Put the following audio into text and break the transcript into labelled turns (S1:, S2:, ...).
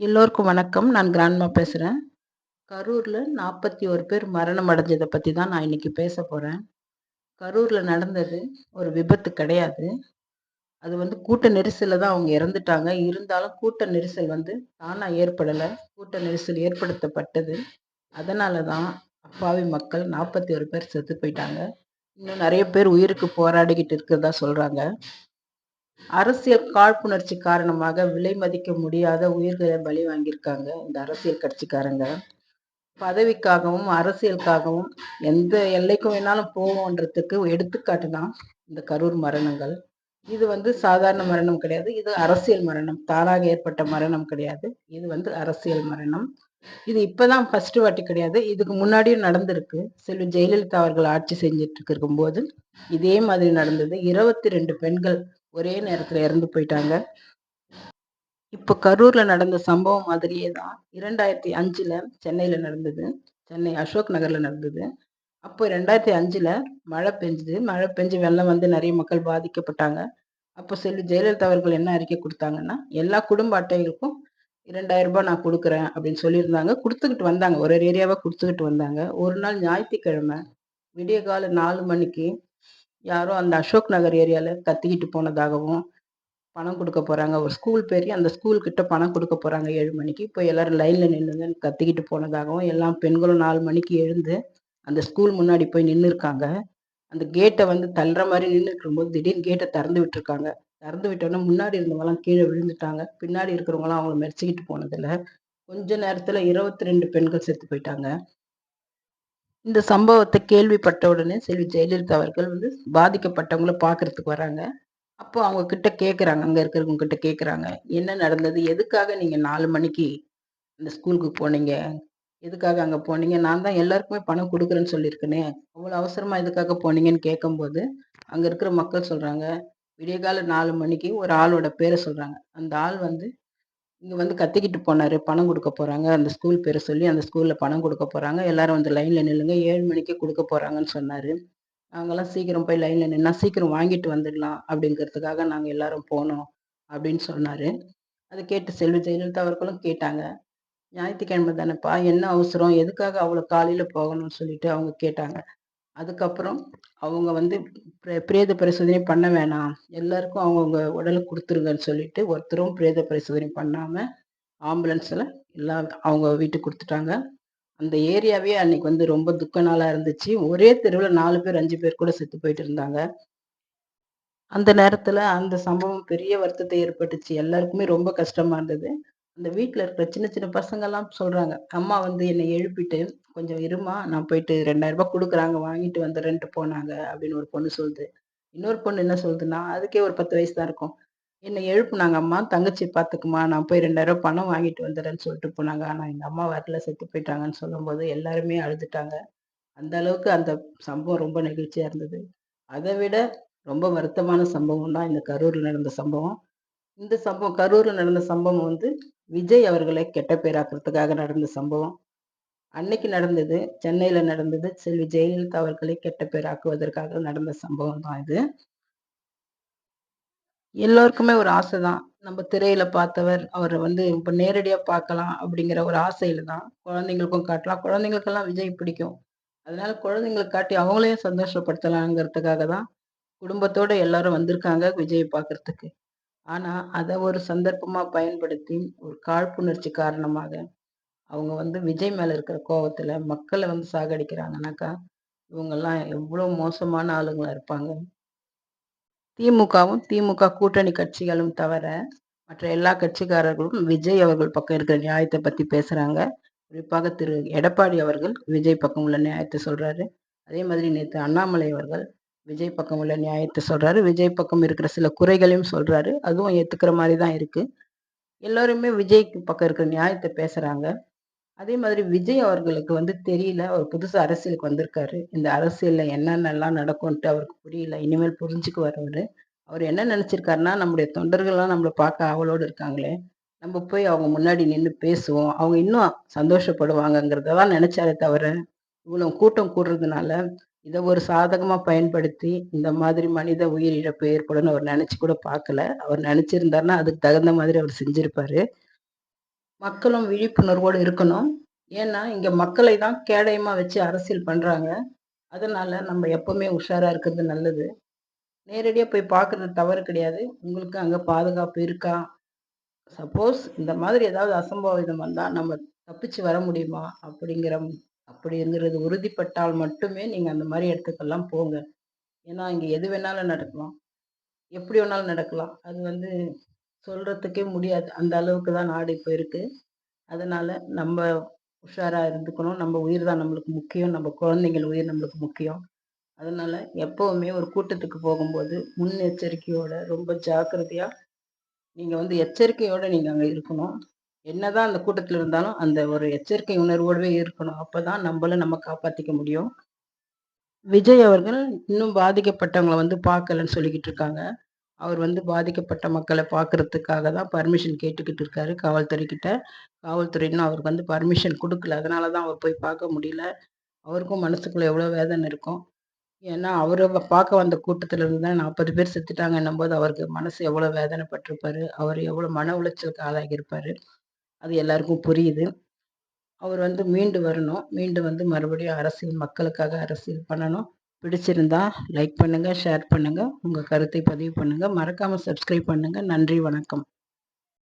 S1: எல்லோருக்கும் வணக்கம். நான் கிராண்ட்மா பேசுறேன். கரூர்ல 41 பேர் மரணம் அடைஞ்சதை பற்றி தான் நான் இன்னைக்கு பேசப் போகிறேன் கரூரில் நடந்தது ஒரு விபத்து கிடையாது. அது வந்து கூட்ட நெரிசலில் தான் அவங்க இறந்துட்டாங்க. இருந்தாலும் கூட்ட நெரிசல் வந்து தானாக ஏற்படலை கூட்ட நெரிசல் ஏற்படுத்தப்பட்டது. அதனால தான் அப்பாவி மக்கள் 41 பேர் செத்து போயிட்டாங்க. இன்னும் நிறைய பேர் உயிருக்கு போராடிக்கிட்டு இருக்கிறதா சொல்கிறாங்க அரசியல் காழ்ப்புணர்ச்சி காரணமாக விலை மதிக்க முடியாத உயிர்களை பலி வாங்கியிருக்காங்க இந்த அரசியல் கட்சிக்காரங்க. பதவிக்காகவும், அரசியலுக்காகவும் எந்த எல்லைக்கும் வேணாலும் போவோன்றதுக்கு எடுத்துக்காட்டு தான் இந்த கரூர் மரணங்கள். இது வந்து சாதாரண மரணம் கிடையாது. இது அரசியல் மரணம். தானாக ஏற்பட்ட மரணம் கிடையாது. இது வந்து அரசியல் மரணம். இது இப்பதான் ஃபர்ஸ்ட் வாட்டி கிடையாது. இதுக்கு முன்னாடியும் நடந்திருக்கு. செல்வி ஜெயலலிதா அவர்கள் ஆட்சி செஞ்சுட்டு இருக்கும்போது இதே மாதிரி நடந்தது. 22 பெண்கள் ஒரே நேரத்துல இறந்து போயிட்டாங்க. இப்போ கரூர்ல நடந்த சம்பவம் மாதிரியே தான் 2005ல சென்னையில நடந்தது. சென்னை அசோக் நகர்ல நடந்தது. அப்போ 2005ல மழை பெஞ்சுது மழை பெஞ்சு வெள்ளம் வந்து நிறைய மக்கள் பாதிக்கப்பட்டாங்க. அப்போ செல்வி ஜெயலலிதா அவர்கள் என்ன அறிக்கை கொடுத்தாங்கன்னா எல்லா குடும்ப அட்டைகளுக்கும் இரண்டாயிரம் ரூபாய் நான் கொடுக்குறேன் அப்படின்னு சொல்லியிருந்தாங்க. கொடுத்துக்கிட்டு வந்தாங்க. ஒரு ஒரு கொடுத்துக்கிட்டு வந்தாங்க. ஒரு நாள் ஞாயித்துக்கிழமை விடியகாலை 4 மணிக்கு யாரோ அந்த அசோக் நகர் ஏரியால கத்திக்கிட்டு போனதாகவும், பணம் கொடுக்க போறாங்க. ஒரு ஸ்கூல் பேரு அந்த ஸ்கூல் கிட்ட பணம் கொடுக்க போறாங்க ஏழு மணிக்கு. போய் எல்லாரும் லைன்ல நின்று கத்திக்கிட்டு போனதாகவும், எல்லா பெண்களும் நாலு மணிக்கு எழுந்து அந்த ஸ்கூல் முன்னாடி போய் நின்று இருக்காங்க அந்த கேட்டை வந்து தள்ளுற மாதிரி நின்று இருக்கும்போது திடீர்னு கேட்டை திறந்து விட்டுருக்காங்க. திறந்து விட்டோன்னா முன்னாடி இருந்தவங்கலாம் கீழே விழுந்துட்டாங்க. பின்னாடி இருக்கிறவங்களாம் அவங்கள மெரிச்சிக்கிட்டு போனதில்ல கொஞ்ச நேரத்துல 22 பெண்கள் செத்து போயிட்டாங்க. இந்த சம்பவத்தை கேள்விப்பட்ட உடனே செல்வி ஜெயலலிதா அவர்கள் வந்து பாதிக்கப்பட்டவங்கள பார்க்கறதுக்கு வராங்க. அப்போ அவங்க கிட்ட கேட்குறாங்க அங்கே இருக்கிறவங்க கிட்ட கேட்குறாங்க என்ன நடந்தது? எதுக்காக நீங்கள் நாலு மணிக்கு அந்த ஸ்கூலுக்கு போனீங்க? எதுக்காக அங்கே போனீங்க? நான் தான் எல்லாருக்குமே பணம் கொடுக்குறேன்னு சொல்லியிருக்கனே. அவ்வளோ அவசரமாக எதுக்காக போனீங்கன்னு கேட்கும்போது, அங்கே இருக்கிற மக்கள் சொல்கிறாங்க விடியகால நாலு மணிக்கு ஒரு ஆளோட பேரை சொல்கிறாங்க அந்த ஆள் வந்து இங்கே வந்து கத்திக்கிட்டு போனார் பணம் கொடுக்க போகிறாங்க அந்த ஸ்கூல் பேரை சொல்லி அந்த ஸ்கூலில் பணம் கொடுக்க போகிறாங்க எல்லாரும் வந்து லைனில் நில்லுங்க. ஏழு மணிக்கு கொடுக்க போகிறாங்கன்னு சொன்னார் நாங்கள்லாம் சீக்கிரம் போய் லைனில் நின்னா சீக்கிரம் வாங்கிட்டு வந்துடலாம் அப்படிங்கிறதுக்காக நாங்கள் எல்லாரும் போனோம் அப்படின்னு சொன்னார் அதை கேட்டு செல்வி ஜெயலலிதா அவர்களும் கேட்டாங்க. ஞாயிற்றுக்கிழமை தானேப்பா என்ன அவசரம்? எதுக்காக அவ்வளோ காலையில் போகணும்னு சொல்லிட்டு அவங்க கேட்டாங்க. அதுக்கப்புறம் அவங்க வந்து பிரே பிரேத பரிசோதனை பண்ண வேணாம். எல்லாருக்கும் அவங்கவுங்க உடலுக்கு கொடுத்துருங்கன்னு சொல்லிட்டு ஒருத்தரும் பிரேத பரிசோதனை பண்ணாமல் ஆம்புலன்ஸில் எல்லாம் அவங்க வீட்டுக்கு கொடுத்துட்டாங்க அந்த ஏரியாவே அன்னைக்கு வந்து ரொம்ப துக்க நாளாக இருந்துச்சு. ஒரே தெருவில் நாலு பேர், அஞ்சு பேர் கூட செத்து போயிட்டு இருந்தாங்க. அந்த நேரத்தில் அந்த சம்பவம் பெரிய வருத்தத்தை ஏற்பட்டுச்சு. எல்லாருக்குமே ரொம்ப கஷ்டமா இருந்தது. அந்த வீட்டில் இருக்கிற சின்ன சின்ன பசங்கெல்லாம் சொல்கிறாங்க அம்மா வந்து என்னை எழுப்பிட்டு, "கொஞ்சம் இருமா நான் போயிட்டு ரூ. 2000 குடுக்குறாங்க வாங்கிட்டு ரெண்டு போனாங்க" அப்படின்னு ஒரு பொண்ணு சொல்லுது. இன்னொரு பொண்ணு என்ன சொல்லுதுன்னா, அதுக்கே ஒரு 10 வயசு தான் இருக்கும். "என்னை எழுப்புனாங்க அம்மா, தங்கச்சி பார்த்துக்குமா நான் போய் ரெண்டாயிரம் பணம் வாங்கிட்டு வந்துடுறேன்னு சொல்லிட்டு போனாங்க. ஆனால் எங்கள் அம்மா வரல, செத்து போயிட்டாங்கன்னு" சொல்லும்போது எல்லாருமே அழுதுட்டாங்க. அந்த அளவுக்கு அந்த சம்பவம் ரொம்ப நெகிழ்ச்சியாக இருந்தது. அதை விட ரொம்ப வருத்தமான சம்பவம் தான் இந்த கரூரில் நடந்த சம்பவம். இந்த சம்பவம் கரூர்ல நடந்த சம்பவம் வந்து விஜய் அவர்களை கெட்ட பேராக்குறதுக்காக நடந்த சம்பவம். அன்னைக்கு நடந்தது சென்னையில நடந்தது செல்வி ஜெயலலிதா அவர்களை கெட்ட பேராக்குவதற்காக நடந்த சம்பவம் தான் இது. எல்லோருக்குமே ஒரு ஆசை தான். நம்ம திரையில பார்த்தவர், அவரை வந்து இப்ப நேரடியா பார்க்கலாம் அப்படிங்கிற ஒரு ஆசையில தான் குழந்தைங்களுக்கும் காட்டலாம். குழந்தைங்களுக்கெல்லாம் விஜய் பிடிக்கும். அதனால குழந்தைங்களுக்கு காட்டி அவங்களையும் சந்தோஷப்படுத்தலாங்கிறதுக்காக தான் குடும்பத்தோட எல்லாரும் வந்திருக்காங்க விஜய் பார்க்கறதுக்கு. ஆனா, அதை ஒரு சந்தர்ப்பமா பயன்படுத்தி ஒரு காழ்ப்புணர்ச்சி காரணமாக அவங்க வந்து விஜய் மேல இருக்கிற கோவத்துல மக்களை வந்து சாகடிக்கிறாங்கனாக்கா, இவங்கெல்லாம் எவ்வளோ மோசமான ஆளுங்களா இருப்பாங்க. திமுகவும், திமுக கூட்டணி கட்சிகளும் தவிர, மற்ற எல்லா கட்சிக்காரர்களும் விஜய் அவர்கள் பக்கம் இருக்கிற நியாயத்தை பத்தி பேசுறாங்க. குறிப்பாக திரு எடப்பாடி அவர்கள் விஜய் பக்கம் உள்ள நியாயத்தை சொல்றாரு. அதே மாதிரி நேற்று அண்ணாமலை அவர்கள் விஜய் பக்கம் உள்ள நியாயத்தை சொல்றாரு. விஜய் பக்கம் இருக்கிற சில குறைகளையும் சொல்றாரு. அதுவும் ஏத்துக்கிற மாதிரி தான் இருக்கு. எல்லோருமே விஜய்க்கு பக்கம் இருக்கிற நியாயத்தை பேசுறாங்க. அதே மாதிரி விஜய் அவர்களுக்கு வந்து தெரியல. அவர் புதுசு அரசியலுக்கு வந்திருக்காரு. இந்த அரசியல்ல என்னென்னலாம் நடக்கும்ன்ட்டு அவருக்கு புரியல. இனிமேல் புரிஞ்சுக்குவாரு வர்றவர் அவர் என்ன நினைச்சிருக்காருன்னா நம்முடைய தொண்டர்கள்லாம் நம்மளை பார்க்க அவளோடு இருக்காங்களே, நம்ம போய் அவங்க முன்னாடி நின்று பேசுவோம். அவங்க இன்னும் சந்தோஷப்படுவாங்கங்கிறதான் தான் தவிர, இவ்வளவு கூட்டம் கூடுறதுனால, இதை ஒரு சாதகமாக பயன்படுத்தி, இந்த மாதிரி மனித உயிர் இழப்பு ஏற்படும்னு அவர் நினச்சி கூட பார்க்கல. அவர் நினச்சிருந்தாருன்னா அதுக்கு தகுந்த மாதிரி அவர் செஞ்சிருப்பாரு. மக்களும் விழிப்புணர்வோடு இருக்கணும். ஏன்னா இங்கே மக்களை தான் கேடயமாக வச்சு அரசியல் பண்ணுறாங்க அதனால் நம்ம எப்போவுமே உஷாராக இருக்கிறது நல்லது. நேரடியாக போய் பார்க்குறது தவறு கிடையாது. உங்களுக்கு அங்கே பாதுகாப்பு இருக்கா? சப்போஸ் இந்த மாதிரி ஏதாவது அசம்பாவிதம் வந்தால் நம்ம தப்பிச்சு வர முடியுமா? அப்படிங்கிற அப்படிங்கிறது உறுதிப்பட்டால் மட்டுமே நீங்கள் அந்த மாதிரி இடத்துக்கெல்லாம் போங்க. ஏன்னா இங்கே எது வேணாலும் நடக்கலாம். எப்படி வேணாலும் நடக்கலாம். அது வந்து சொல்கிறதுக்கே முடியாது. அந்த அளவுக்கு தான் நாடு இப்போ இருக்குது அதனால் நம்ம உஷாராக இருந்துக்கணும். நம்ம உயிர் தான் நம்மளுக்கு முக்கியம். நம்ம குழந்தைங்கள் உயிர் நம்மளுக்கு முக்கியம். அதனால் எப்போவுமே ஒரு கூட்டத்துக்கு போகும்போது முன்னெச்சரிக்கையோட ரொம்ப ஜாக்கிரதையாக நீங்கள் வந்து எச்சரிக்கையோடு நீங்கள் அங்கே இருக்கணும். என்னதான் அந்த கூட்டத்தில் இருந்தாலும் அந்த ஒரு எச்சரிக்கை உணர்வோடவே இருக்கணும். அப்போ தான் நம்மள நம்ம காப்பாற்றிக்க முடியும். விஜய் அவர்கள் இன்னும் பாதிக்கப்பட்டவங்களை வந்து பார்க்கலன்னு சொல்லிக்கிட்டு இருக்காங்க. அவர் வந்து பாதிக்கப்பட்ட மக்களை பார்க்கறதுக்காக தான் பர்மிஷன் கேட்டுக்கிட்டு இருக்காரு காவல்துறைக்கிட்ட காவல்துறை இன்னும் அவருக்கு வந்து பர்மிஷன் கொடுக்கல. அதனால தான் அவர் போய் பார்க்க முடியல. அவருக்கும் மனசுக்குள்ளே எவ்வளோ வேதனை இருக்கும். ஏன்னா அவர் பார்க்க வந்த கூட்டத்தில் இருந்து தான் நாற்பது பேர் செத்துட்டாங்கன்னும் போது அவருக்கு மனசு எவ்வளோ வேதனைப்பட்டிருப்பாரு. அவர் எவ்வளோ மன உளைச்சலுக்கு ஆளாகியிருப்பார். அது எல்லாருக்கும் புரியுது. அவர் வந்து மீண்டு வரணும். மீண்டு வந்து மறுபடியும் அரசியல் மக்களுக்காக அரசியல் பண்ணணும். பிடிச்சிருந்தா லைக் பண்ணுங்கள் ஷேர் பண்ணுங்கள் உங்கள் கருத்தை பதிவு பண்ணுங்கள் மறக்காமல் சப்ஸ்கிரைப் பண்ணுங்கள் நன்றி வணக்கம்.